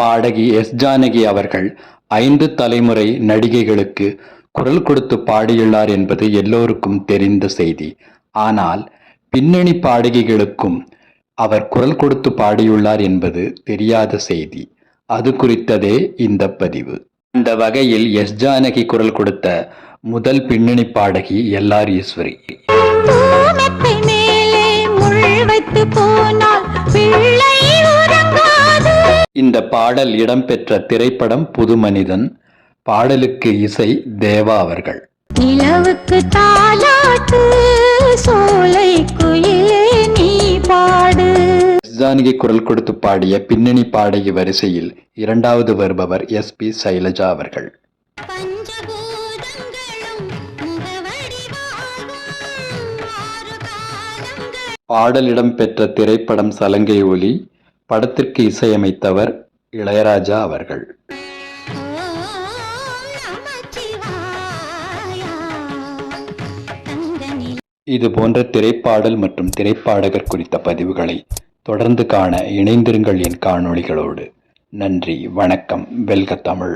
பாடகி எஸ். ஜானகி அவர்கள் ஐந்து தலைமுறை நடிகைகளுக்கு குரல் கொடுத்து பாடியுள்ளார் என்பது எல்லோருக்கும் தெரிந்த செய்தி. ஆனால் பின்னணி பாடகிகளுக்கும் அவர் குரல் கொடுத்து பாடியுள்ளார் என்பது தெரியாத செய்தி. அது குறித்ததே இந்த பதிவு. அந்த வகையில் எஸ். ஜானகி குரல் கொடுத்த முதல் பின்னணி பாடகி எல்ஆர் ஈஸ்வரி. போனால் பிள்ளை இந்த பாடல் இடம்பெற்ற திரைப்படம் புது மனிதன் பாடலுக்கு இசை தேவா அவர்கள். நிலவுக்கு தாலாட்டு சோலை குயிலே நீ பாடு. ஜானகி குரல் கொடுத்து பாடிய பின்னணி பாடகி வரிசையில் இரண்டாவது வருபவர் எஸ் பி சைலஜா அவர்கள். பஞ்சபூதங்களும் முகவடிவாகும் ஆறு காலங்கள். பாடல் இடம்பெற்ற திரைப்படம் சலங்கை ஒலி படத்திற்கு இசையமைத்தவர் இளையராஜா அவர்கள். இது போன்ற திரைப்பாடல் மற்றும் திரைப்பாடகர் குறித்த பதிவுகளை தொடர்ந்து காண இணைந்திருங்கள் என் காணொளிகளோடு. நன்றி வணக்கம் வெல்க தமிழ்.